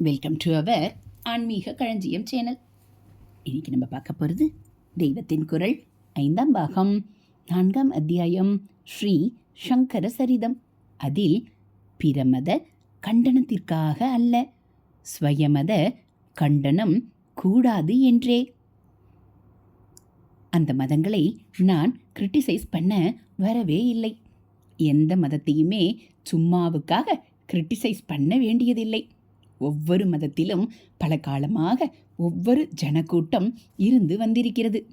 Welcome to our ஆன்மீக களஞ்சியம் channel இன்னைக்கு நம்ம பார்க்க போகிறது தெய்வத்தின் குரல் ஐந்தாம் பாகம் நான்காம் அத்தியாயம் ஸ்ரீ சங்கர சரிதம். அதில் பிரமத கண்டனத்திற்காக அல்ல ஸ்வயமத கண்டனம் கூடாது என்றே. அந்த மதங்களை நான் கிரிட்டிசைஸ் பண்ண வரவே இல்லை. எந்த மதத்தையுமே சும்மாவுக்காக கிரிட்டிசைஸ் பண்ண வேண்டியதில்லை. ஒவ்வொரு மதத்திலும் பல காலமாக ஒவ்வொரு ஜனக்கூட்டம் இருந்து வந்திருக்கிறது.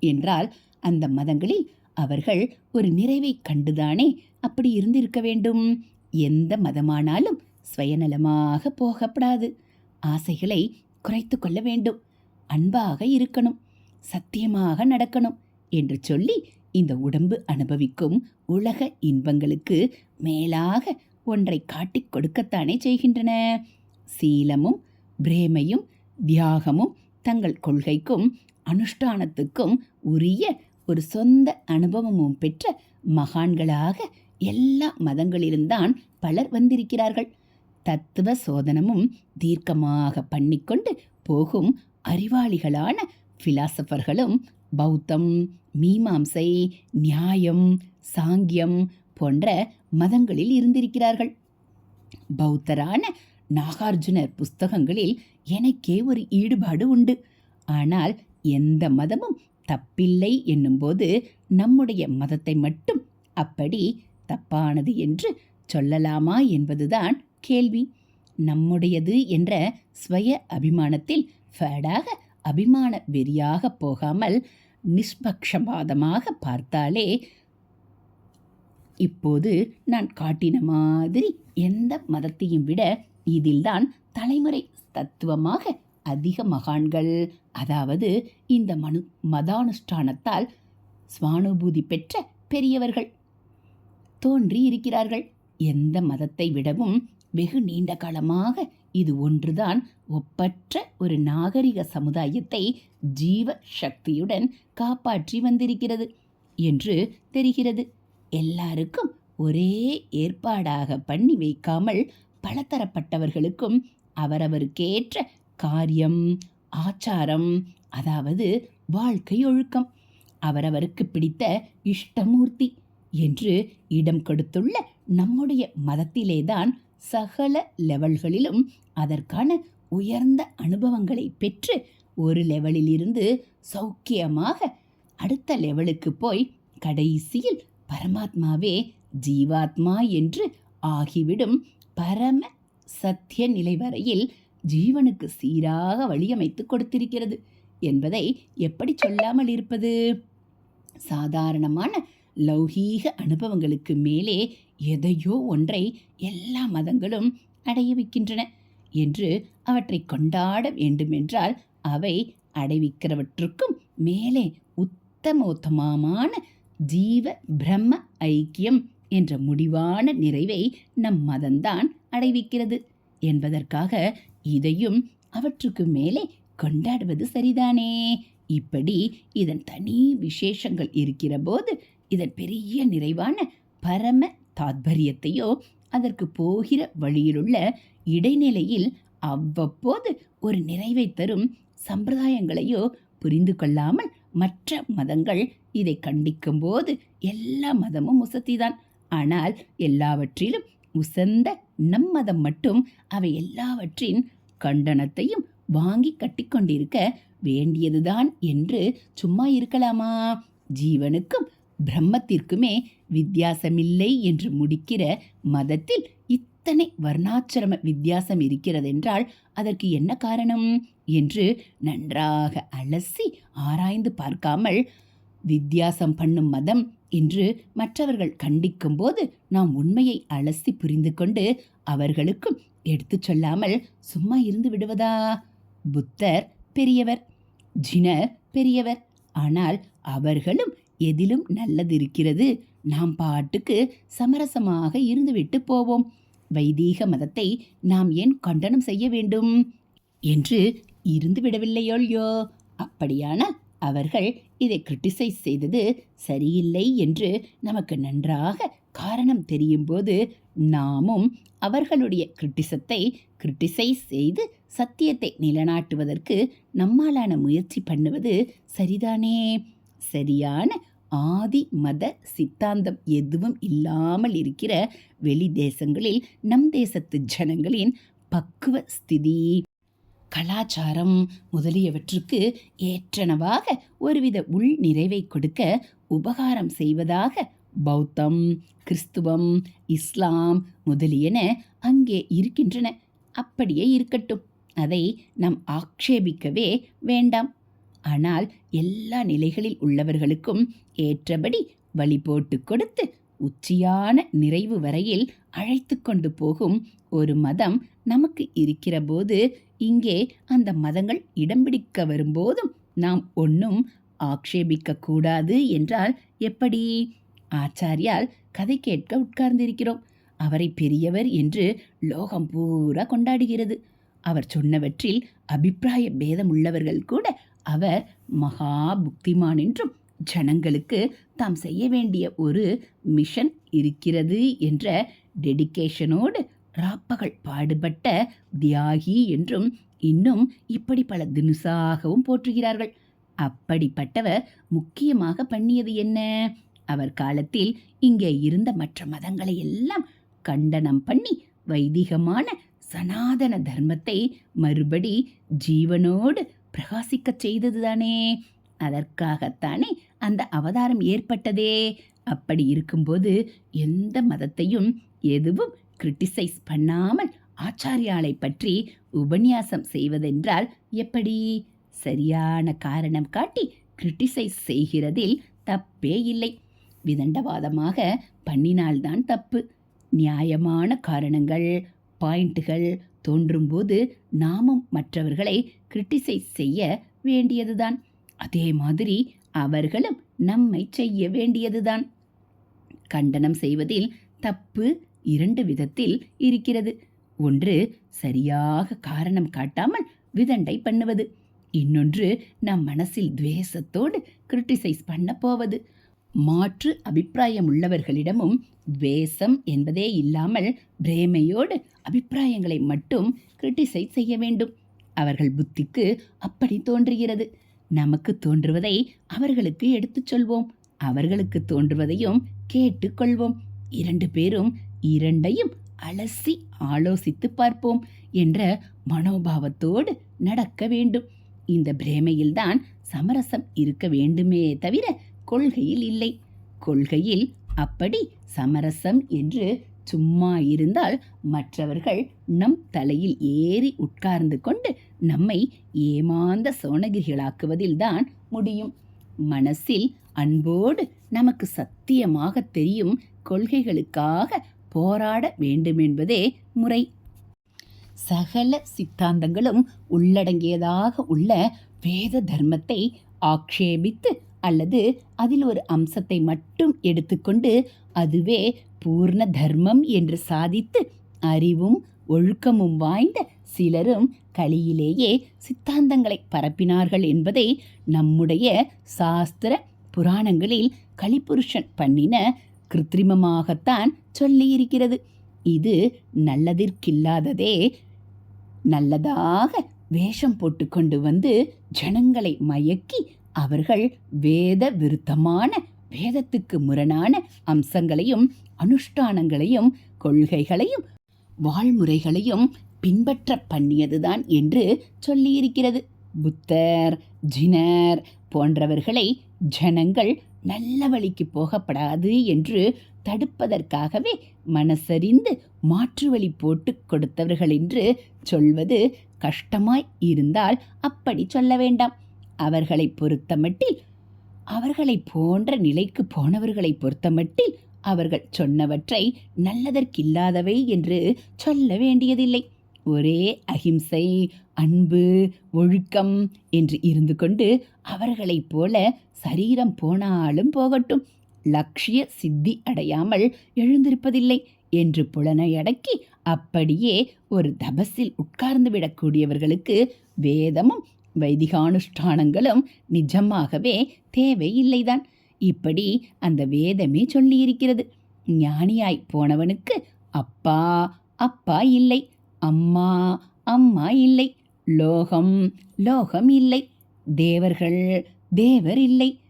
என்றால் அந்த மதங்களில் அவர்கள் ஒரு நிறைவை கண்டுதானே அப்படி இருந்திருக்க வேண்டும். எந்த மதமானாலும் சுயநலமாக போகப்படாது. ஆசைகளை குறைத்து கொள்ள வேண்டும். அன்பாக இருக்கணும். சத்தியமாக நடக்கணும் என்று சொல்லி இந்த உடம்பு அனுபவிக்கும் உலக இன்பங்களுக்கு மேலாக ஒன்றை காட்டிக் கொடுக்கத்தானே செய்கின்றன. சீலமும் பிரேமையும் தியாகமும் தங்கள் கொள்கைக்கும் அனுஷ்டானத்துக்கும் உரிய ஒரு சொந்த அனுபவமும் பெற்ற மகான்களாக எல்லா மதங்களிலும்தான் பலர் வந்திருக்கிறார்கள். தத்துவ சோதனமும் தீர்க்கமாக பண்ணிக்கொண்டு போகும் அறிவாளிகளான பிலாசபர்களும் பௌத்தம் மீமாம்சை நியாயம் சாங்கியம் போன்ற மதங்களில் இருந்திருக்கிறார்கள். பௌத்தரான நாகார்ஜுனர் புஸ்தகங்களில் எனக்கே ஒரு ஈடுபாடு உண்டு. ஆனால் எந்த மதமும் தப்பில்லை என்னும்போது நம்முடைய மதத்தை மட்டும் அப்படி தப்பானது என்று சொல்லலாமா என்பதுதான் கேள்வி. நம்முடையது என்ற ஸ்வய அபிமானத்தில் ஃபேடாக அபிமான வெறியாக போகாமல் நிஷ்பக்ஷபாதமாக பார்த்தாலே இப்போது நான் காட்டின மாதிரி எந்த மதத்தையும் விட இதில்தான் தலைமுறை தத்துவமாக அதிக மகான்கள் அதாவது இந்த மனு மதானுஷ்டானத்தால் சுவானுபூதி பெற்ற பெரியவர்கள் தோன்றி இருக்கிறார்கள் எந்த மதத்தை விடவும் வெகு நீண்ட காலமாக இது ஒன்றுதான் ஒப்பற்ற ஒரு நாகரிக சமுதாயத்தை ஜீவ சக்தியுடன் காப்பாற்றி வந்திருக்கிறது என்று தெரிகிறது. எல்லாருக்கும் ஒரே ஏற்பாடாக பண்ணி வைக்காமல் பலதரப்பட்டவர்களுக்கும் அவரவருக்கேற்ற காரியம் ஆச்சாரம் அதாவது வாழ்க்கை ஒழுக்கம். அவரவருக்கு பிடித்த இஷ்டமூர்த்தி என்று இடம் கொடுத்துள்ள நம்முடைய மதத்திலேதான் சகல லெவல்களிலும் அதற்கான உயர்ந்த அனுபவங்களை பெற்று ஒரு லெவலிலிருந்து சௌக்கியமாக அடுத்த லெவலுக்கு போய் கடைசியில் பரமாத்மாவே ஜீவாத்மா என்று ஆகிவிடும் பரம சத்திய நிலை வரையில் ஜீவனுக்கு சீராக வழியமைத்து கொடுத்திருக்கிறது என்பதை எப்படி சொல்லாமல் இருப்பது? சாதாரணமான லௌகீக அனுபவங்களுக்கு மேலே எதையோ ஒன்றை எல்லா மதங்களும் அடைய வைக்கின்றன என்று அவற்றை கொண்டாட வேண்டுமென்றால் அவை அடைவிக்கிறவற்றுக்கும் மேலே உத்தமோத்தமமான ஜீவ பிரம்ம ஐக்கியம் என்ற முடிவான நிறைவை நம் மதம்தான் அடைவிக்கிறது என்பதற்காக இதையும் அவற்றுக்கு மேலே கொண்டாடுவது சரிதானே? இப்படி இதன் தனி விசேஷங்கள் இருக்கிற போது இதன் பெரிய நிறைவான பரம தாத்பரியத்தையோ அதற்கு போகிற வழியிலுள்ள இடைநிலையில் அவ்வப்போது ஒரு நிறைவை தரும் சம்பிரதாயங்களையோ புரிந்து கொள்ளாமல் மற்ற மதங்கள் இதை கண்டிக்கும் போது எல்லா மதமும் உசத்திதான். ஆனால் எல்லாவற்றிலும் உசந்த நம்மதம் மட்டும் அவை எல்லாவற்றின் கண்டனத்தையும் வாங்கி கட்டிக்கொண்டிருக்க வேண்டியதுதான் என்று சும்மா இருக்கலாமா? ஜீவனுக்கும் பிரம்மத்திற்குமே வித்தியாசமில்லை என்று முடிக்கிற மதத்தில் இத்தனை வர்ணாச்சிரம வித்தியாசம் இருக்கிறதென்றால் அதற்கு என்ன காரணம்? என்று நன்றாக அலசி ஆராய்ந்து பார்க்காமல் வித்தியாசம் பண்ணும் மதம் என்று மற்றவர்கள் கண்டிக்கும் போது நாம் உண்மையை அலசி புரிந்து கொண்டு அவர்களுக்கும் எடுத்துச் சொல்லாமல் சும்மா இருந்து விடுவதா? புத்தர் பெரியவர். ஜினர் பெரியவர். ஆனால் அவர்களும் எதிலும் நல்லது இருக்கிறது நாம் பாட்டுக்கு சமரசமாக இருந்துவிட்டு போவோம். வைதீக மதத்தை நாம் ஏன் கண்டனம் செய்ய வேண்டும்? என்று இருந்து விடவில்லையோல்யோ அப்படியானால் அவர்கள் இதை கிரிட்டிசைஸ் செய்தது சரியில்லை என்று நமக்கு நன்றாக காரணம் தெரியும்போது நாமும் அவர்களுடைய கிரிட்டிசத்தை கிரிட்டிசைஸ் செய்து சத்தியத்தை நிலநாட்டுவதற்கு நம்மாலான முயற்சி பண்ணுவது சரிதானே? சரியான ஆதி மத சித்தாந்தம் எதுவும் இல்லாமல் இருக்கிற வெளி தேசங்களில் நம் தேசத்து ஜனங்களின் பக்குவ ஸ்திதி கலாச்சாரம் முதலியவற்றுக்கு ஏற்றனவாக ஒருவித உள் நிறைவை கொடுக்க உபகாரம் செய்வதாக பௌத்தம் கிறிஸ்துவம் இஸ்லாம் முதலியன அங்கே இருக்கின்றன. அப்படியே இருக்கட்டும். அதை நாம் ஆக்ஷேபிக்கவே வேண்டாம். ஆனால் எல்லா நிலைகளில் உள்ளவர்களுக்கும் ஏற்றபடி வழி போட்டு கொடுத்து உச்சியான நிறைவு வரையில் அழைத்து கொண்டு போகும் ஒரு மதம் நமக்கு இருக்கிற போது இங்கே அந்த மதங்கள் இடம் பிடிக்க வரும்போதும் நாம் ஒன்றும் ஆக்ஷேபிக்க கூடாது என்றால் எப்படி? ஆச்சாரியால் கதை கேட்க உட்கார்ந்திருக்கிறோம். அவரை பெரியவர் என்று லோகம் பூரா கொண்டாடுகிறது. அவர் சொன்னவற்றில் அபிப்பிராய பேதம் உள்ளவர்கள் கூட அவர் மகா புக்திமான் என்றும் ஜனங்களுக்கு தாம் செய்ய வேண்டிய ஒரு மிஷன் இருக்கிறது என்ற டெடிகேஷனோடு ராப்பகல் பாடுபட்ட தியாகி என்றும் இன்னும் இப்படி பல தினுசாகவும் போற்றுகிறார்கள். அப்படிப்பட்டவர் முக்கியமாக பண்ணியது என்ன? அவர் காலத்தில் இங்கே இருந்த மற்ற மதங்களை எல்லாம் கண்டனம் பண்ணி வைதிகமான சனாதன தர்மத்தை மறுபடி ஜீவனோடு பிரகாசிக்கச் செய்ததுதானே? அதற்காகத்தானே அந்த அவதாரம் ஏற்பட்டதே? அப்படி இருக்கும்போது எந்த மதத்தையும் எதுவும் கிரிட்டிசைஸ் பண்ணாமல் ஆச்சாரியாலை பற்றி உபன்யாசம் செய்வதென்றால் எப்படி? சரியான காரணம் காட்டி கிரிட்டிசைஸ் செய்கிறதில் தப்பே இல்லை. விதண்டவாதமாக பண்ணினால்தான் தப்பு. நியாயமான காரணங்கள் பாயிண்ட்டுகள் தோன்றும்போது நாமும் மற்றவர்களை கிரிட்டிசைஸ் செய்ய வேண்டியதுதான். அதே மாதிரி அவர்களும் நம்மை செய்ய வேண்டியதுதான். கண்டனம் செய்வதில் தப்பு இரண்டு விதத்தில் இருக்கிறது. ஒன்று சரியாக காரணம் காட்டாமல் விதண்டை பண்ணுவது. இன்னொன்று நம் மனசில் துவேசத்தோடு கிரிட்டிசைஸ் பண்ண போவது. மாற்று அபிப்பிராயம் உள்ளவர்களிடமும் துவேசம் என்பதே இல்லாமல் பிரேமையோடு அபிப்பிராயங்களை மட்டும் கிரிட்டிசைஸ் செய்ய வேண்டும். அவர்கள் புத்திக்கு அப்படி தோன்றுகிறது. நமக்கு தோன்றுவதை அவர்களுக்கு எடுத்துச் சொல்வோம். அவர்களுக்கு தோன்றுவதையும் கேட்டுக்கொள்வோம் இரண்டு பேரும் இரண்டையும் அலசி ஆலோசித்து பார்ப்போம் என்ற மனோபாவத்தோடு நடக்க வேண்டும். இந்த பிரேமையில்தான் சமரசம் இருக்க வேண்டுமே தவிர கொள்கையில் இல்லை. கொள்கையில் அப்படி சமரசம் என்று சும்மா இருந்தால் மற்றவர்கள் நம் தலையில் ஏறி உட்கார்ந்து கொண்டு நம்மை ஏமாந்த சோனகிரிகளாக்குவதில்தான் முடியும். மனசில் அன்போடு நமக்கு சத்தியமாக தெரியும் கொள்கைகளுக்காக போராட வேண்டுமென்பதே முறை. சகல சித்தாந்தங்களும் உள்ளடங்கியதாக உள்ள வேத தர்மத்தை ஆக்ஷேபித்து அல்லது அதில் ஒரு அம்சத்தை மட்டும் எடுத்துக்கொண்டு அதுவே பூர்ண தர்மம் என்று சாதித்து அறிவும் ஒழுக்கமும் வாய்ந்த சிலரும் கலியிலேயே சித்தாந்தங்களை பரப்பினார்கள் என்பதை நம்முடைய சாஸ்திர புராணங்களில் கலிபுருஷன் பண்ணின கிருத்திரிமமாகத்தான் சொல்லியிருக்கிறது. இது நல்லதிற்கில்லாததே. நல்லதாக வேஷம் போட்டுக்கொண்டு வந்து ஜனங்களை மயக்கி அவர்கள் வேத விருத்தமான வேதத்துக்கு முரணான அம்சங்களையும் அனுஷ்டானங்களையும் கொள்கைகளையும் வாழ்முறைகளையும் பின்பற்ற பண்ணியதுதான் என்று சொல்லியிருக்கிறது. புத்தர் ஜினர் போன்றவர்களை ஜனங்கள் நல்ல வழிக்கு போகப்படாது என்று தடுப்பதற்காகவே மனசறிந்து மாற்று வழி போட்டு கொடுத்தவர்கள் என்று சொல்வது கஷ்டமாய் இருந்தால் அப்படி சொல்ல வேண்டாம். அவர்களை பொறுத்தமட்டில் அவர்களை போன்ற நிலைக்கு போனவர்களை பொறுத்தமட்டில் அவர்கள் சொன்னவற்றை நல்லதற்கில்லாதவை என்று சொல்ல வேண்டியதில்லை. ஒரே அகிம்சை அன்பு ஒழுக்கம் என்று இருந்து கொண்டு அவர்களைப் போல சரீரம் போனாலும் போகட்டும். லட்சிய சித்தி அடையாமல் எழுந்திருப்பதில்லை என்று புலனை அடக்கி அப்படியே ஒரு தபஸில் உட்கார்ந்து விடக்கூடியவர்களுக்கு வேதமும் வைதிகானுஷ்டானங்களும் நிஜமாகவே தேவையில்லைதான். இப்படி அந்த வேதமே சொல்லியிருக்கிறது. ஞானியாய் போனவனுக்கு அப்பா அப்பா இல்லை அம்மா அம்மா இல்லை லோகம் லோகம் இல்லை. தேவர்கள் தேவர் இல்லை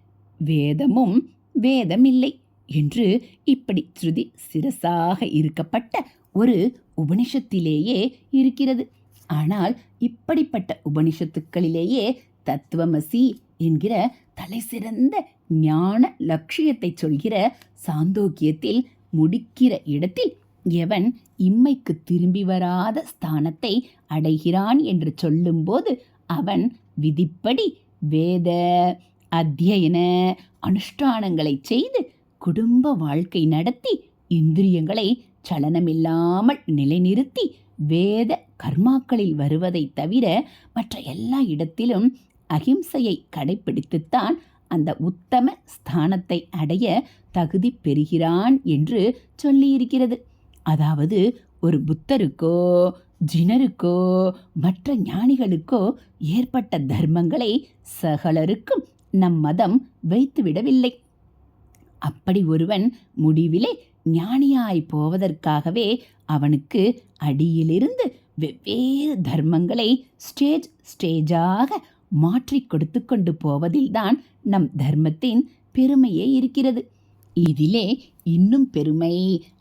வேதமும் வேதம் இல்லை என்று இப்படி ஸ்ருதி சிரசாக இருக்கப்பட்ட ஒரு உபனிஷத்திலேயே இருக்கிறது. ஆனால் இப்படிப்பட்ட உபனிஷத்துக்களிலேயே தத்துவமசி என்கிற தலைசிறந்த ஞான லட்சியத்தை சொல்கிற சாந்தோக்கியத்தில் முடிக்கிற இடத்தில் எவன் இம்மைக்கு திரும்பி வராத ஸ்தானத்தை அடைகிறான் என்று சொல்லும்போது அவன் விதிப்படி வேத அத்தியன அனுஷ்டானங்களை செய்து குடும்ப வாழ்க்கை நடத்தி இந்திரியங்களை சலனமில்லாமல் நிலைநிறுத்தி வேத கர்மாக்களில் வருவதைத் தவிர மற்ற எல்லா இடத்திலும் அகிம்சையை கடைப்பிடித்துத்தான் அந்த உத்தம ஸ்தானத்தை அடைய தகுதி பெறுகிறான் என்று சொல்லியிருக்கிறது. அதாவது ஒரு புத்தருக்கோ ஜினருக்கோ மற்ற ஞானிகளுக்கோ ஏற்பட்ட தர்மங்களை சகலருக்கும் நம் மதம் வைத்துவிடவில்லை அப்படி ஒருவன் முடிவிலே ஞானியாய் போவதற்காகவே அவனுக்கு அடியிலிருந்து வெவ்வேறு தர்மங்களை ஸ்டேஜ் ஸ்டேஜாக மாற்றி கொடுத்து கொண்டு போவதில்தான் நம் தர்மத்தின் பெருமையே இருக்கிறது. இதிலே இன்னும் பெருமை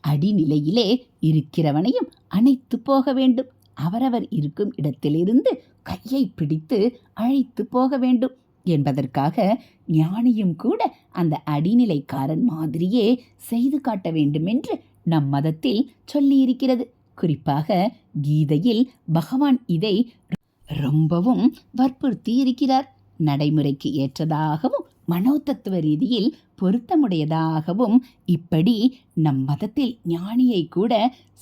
அடிநிலையிலே இருக்கிறவனையும் அணைத்து போக வேண்டும். அவரவர் இருக்கும் இடத்திலிருந்து கையை பிடித்து அழைத்து போக வேண்டும். என்பதற்காக ஞானியும் கூட அந்த அடிநிலைக்காரன் மாதிரியே செய்து காட்ட வேண்டுமென்று நம் மதத்தில் சொல்லியிருக்கிறது. குறிப்பாக கீதையில் பகவான் இதை ரொம்பவும் வற்புறுத்தி இருக்கிறார் நடைமுறைக்கு ஏற்றதாகவும் மனோதத்துவ ரீதியில் பொருத்தமுடையதாகவும் இப்படி நம் மதத்தில் ஞானியை கூட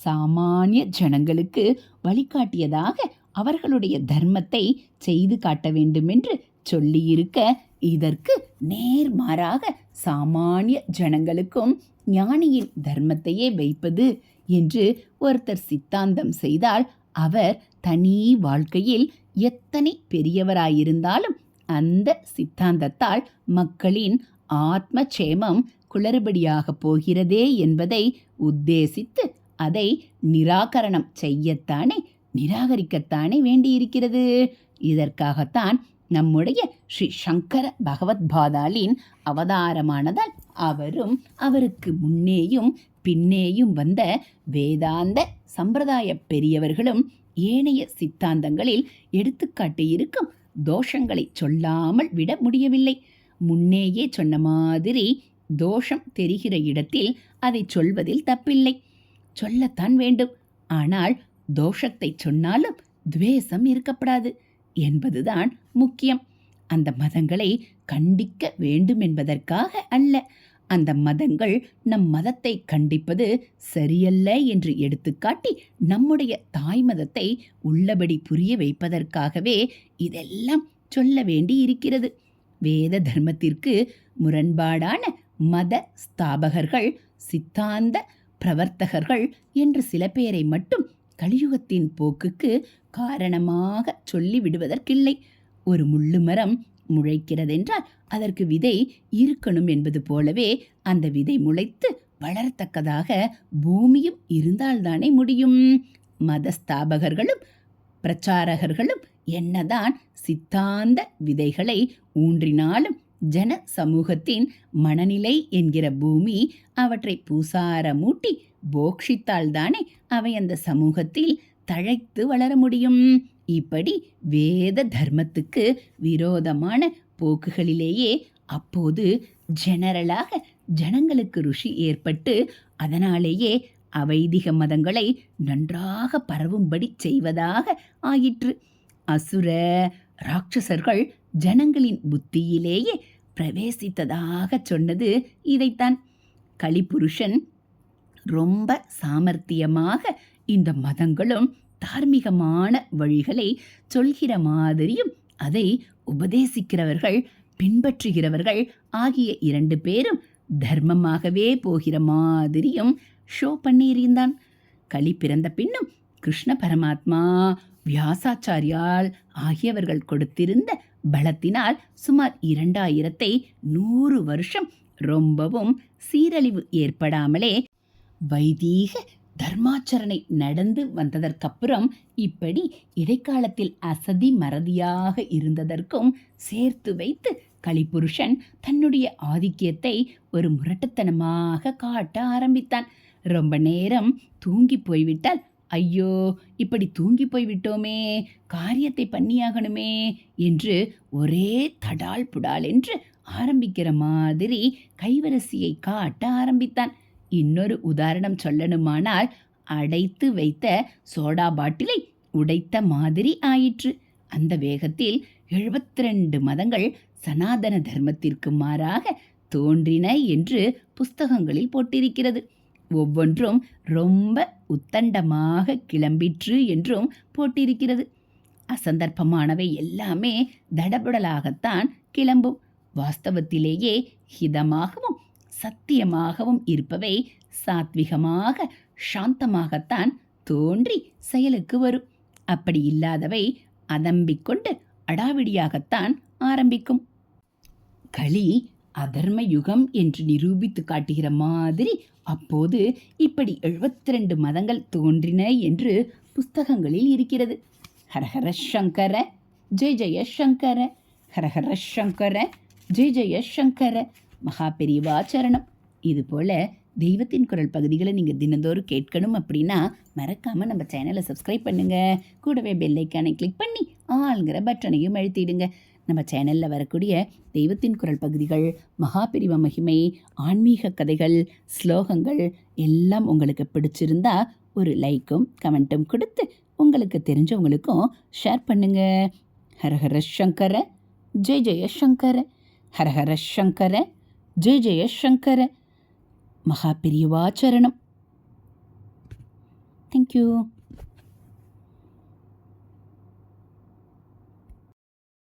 சாமானிய ஜனங்களுக்கு வழிகாட்டியதாக அவர்களுடைய தர்மத்தை செய்து காட்ட வேண்டுமென்று சொல்லியிருக்க இதற்கு நேர்மாறாக சாமானிய ஜனங்களுக்கும் ஞானியின் தர்மத்தையே வைப்பது என்று ஒருத்தர் சித்தாந்தம் செய்தால் அவர் தனி வாழ்க்கையில் எத்தனை பெரியவராயிருந்தாலும் அந்த சித்தாந்தத்தால் மக்களின் ஆத்ம சேமம் குளறுபடியாக போகிறதே என்பதை உத்தேசித்து அதை நிராகரணம் செய்யத்தானே நிராகரிக்கத்தானே வேண்டியிருக்கிறது. இதற்காகத்தான் நம்முடைய ஸ்ரீ சங்கர பகவத் பாதாலின் அவதாரமானதால் அவரும் அவருக்கு முன்னேயும் பின்னேயும் வந்த வேதாந்த சம்பிரதாய பெரியவர்களும் ஏனைய சித்தாந்தங்களில் எடுத்துக்காட்டியிருக்கும் தோஷங்களை சொல்லாமல் விட முடியவில்லை. முன்னேயே சொன்ன மாதிரி தோஷம் தெரிகிற இடத்தில் அதை சொல்வதில் தப்பில்லை. சொல்லத்தான் வேண்டும். ஆனால் தோஷத்தை சொன்னாலும் துவேஷம் இருக்கப்படாது என்பதுதான் முக்கியம். அந்த மதங்களை கண்டிக்க வேண்டும் என்பதற்காக அல்ல. அந்த மதங்கள் நம் மதத்தை கண்டிப்பது சரியல்ல என்று எடுத்துக்காட்டி நம்முடைய தாய் மதத்தை உள்ளபடி புரிய வைப்பதற்காகவே இதெல்லாம் சொல்ல வேண்டி இருக்கிறது வேத தர்மத்திற்கு முரண்பாடான மத ஸ்தாபகர்கள் சித்தாந்த பிரவர்த்தகர்கள் என்று சில பேரை மட்டும் கலியுகத்தின் போக்குக்கு காரணமாக சொல்லி விடுவதற்கில்லை ஒரு முள்ளு மரம் முளைக்கிறதென்றால் அதற்கு விதை இருக்கணும் என்பது போலவே அந்த விதை முளைத்து வளரத்தக்கதாக பூமியும் இருந்தால்தானே முடியும். மதஸ்தாபகர்களும் பிரச்சாரகர்களும் என்னதான் சித்தாந்த விதைகளை ஊன்றினாலும் ஜன சமூகத்தின் மனநிலை என்கிற பூமி அவற்றை பூசார மூட்டி போக்ஷித்தால்தானே அவை அந்த சமூகத்தில் தழைத்து வளர முடியும். இப்படி வேத தர்மத்துக்கு விரோதமான போக்குகளிலேயே அப்போது ஜெனரலாக ஜனங்களுக்கு ருஷி ஏற்பட்டு அதனாலேயே அவைதிக மதங்களை நன்றாக பரவும்படி செய்வதாக ஆயிற்று. அசுர ராட்சசர்கள் ஜனங்களின் புத்தியிலேயே பிரவேசித்ததாக சொன்னது இதைத்தான். கலிபுருஷன் ரொம்ப சாமர்த்தியமாக இந்த மதங்களும் தார்மீகமான வழிகளை சொல்கிற மாதிரியும் அதை உபதேசிக்கிறவர்கள் பின்பற்றுகிறவர்கள் ஆகிய இரண்டு பேரும் தர்மமாகவே போகிற மாதிரியும் ஷோ பண்ணியிருந்தான். களி பிறந்த பின்னும் கிருஷ்ண பரமாத்மா வியாசாச்சாரியால் ஆகியவர்கள் கொடுத்திருந்த பலத்தினால் சுமார் இரண்டாயிரத்தை நூறு வருஷம் ரொம்பவும் சீரழிவு ஏற்படாமலே வைதீக தர்மாச்சரணை நடந்து வந்ததற்கப்புறம் இப்படி இடைக்காலத்தில் அசதி மறதியாக இருந்ததற்கும் சேர்த்து வைத்து கலிபுருஷன் தன்னுடைய ஆதிக்கியத்தை ஒரு முரட்டுத்தனமாக காட்ட ஆரம்பித்தான். ரொம்ப நேரம் தூங்கி போய்விட்டால் ஐயோ இப்படி தூங்கி போய்விட்டோமே காரியத்தை பண்ணியாகணுமே என்று ஒரே தடால் புடால் என்று ஆரம்பிக்கிற மாதிரி கைவரிசையை காட்ட ஆரம்பித்தான். இன்னொரு உதாரணம் சொல்லணுமானால் அடைத்து வைத்த சோடா பாட்டிலை உடைத்த மாதிரி ஆயிற்று. அந்த வேகத்தில் 72 மதங்கள் சனாதன தர்மத்திற்கு மாறாக தோன்றின என்று புஸ்தகங்களில் போட்டிருக்கிறது. ஒவ்வொன்றும் ரொம்ப உத்தண்டமாக கிளம்பிற்று என்றும் போட்டிருக்கிறது. அசந்தர்ப்பமானவை எல்லாமே தடபுடலாகத்தான் கிளம்பும். வாஸ்தவத்திலேயே ஹிதமாகவும் சத்தியமாகவும் இருப்பவை சாத்விகமாக சாந்தமாகத்தான் தோன்றி செயலுக்கு வரும். அப்படி இல்லாதவை அதம்பிக்கொண்டு அடாவிடியாகத்தான் ஆரம்பிக்கும். களி அதர்ம யுகம் என்று நிரூபித்து காட்டுகிற மாதிரி அப்போது இப்படி 72 மதங்கள் தோன்றின என்று புஸ்தகங்களில் இருக்கிறது. ஹரஹர சங்கர ஜெய ஜெய சங்கர ஹரஹர சங்கர ஜெய ஜெய சங்கர மகா பெரியவாச்சரணம் இது போல தெய்வத்தின் குரல் பகுதிகளை நீங்கள் தினந்தோறும் கேட்கணும் அப்படின்னா மறக்காமல் நம்ம சேனலை சப்ஸ்கிரைப் பண்ணுங்கள் கூடவே பெல்லைக்கானை கிளிக் பண்ணி ஆளுங்கிற பட்டனையும் அழுத்திடுங்க. நம்ம சேனலில் வரக்கூடிய தெய்வத்தின் குரல் பகுதிகள் மகாபிரிவ மகிமை ஆன்மீக கதைகள் ஸ்லோகங்கள் எல்லாம் உங்களுக்கு பிடிச்சிருந்தா ஒரு லைக்கும் கமெண்ட்டும் கொடுத்து உங்களுக்கு தெரிஞ்சவங்களுக்கும் ஷேர் பண்ணுங்க. ஹரஹர சங்கர ஜெய் ஜெயசங்கர ஹரஹர சங்கர ஜெய் ஜெய மகாபிரியவாச்சரணம் தேங்க்யூ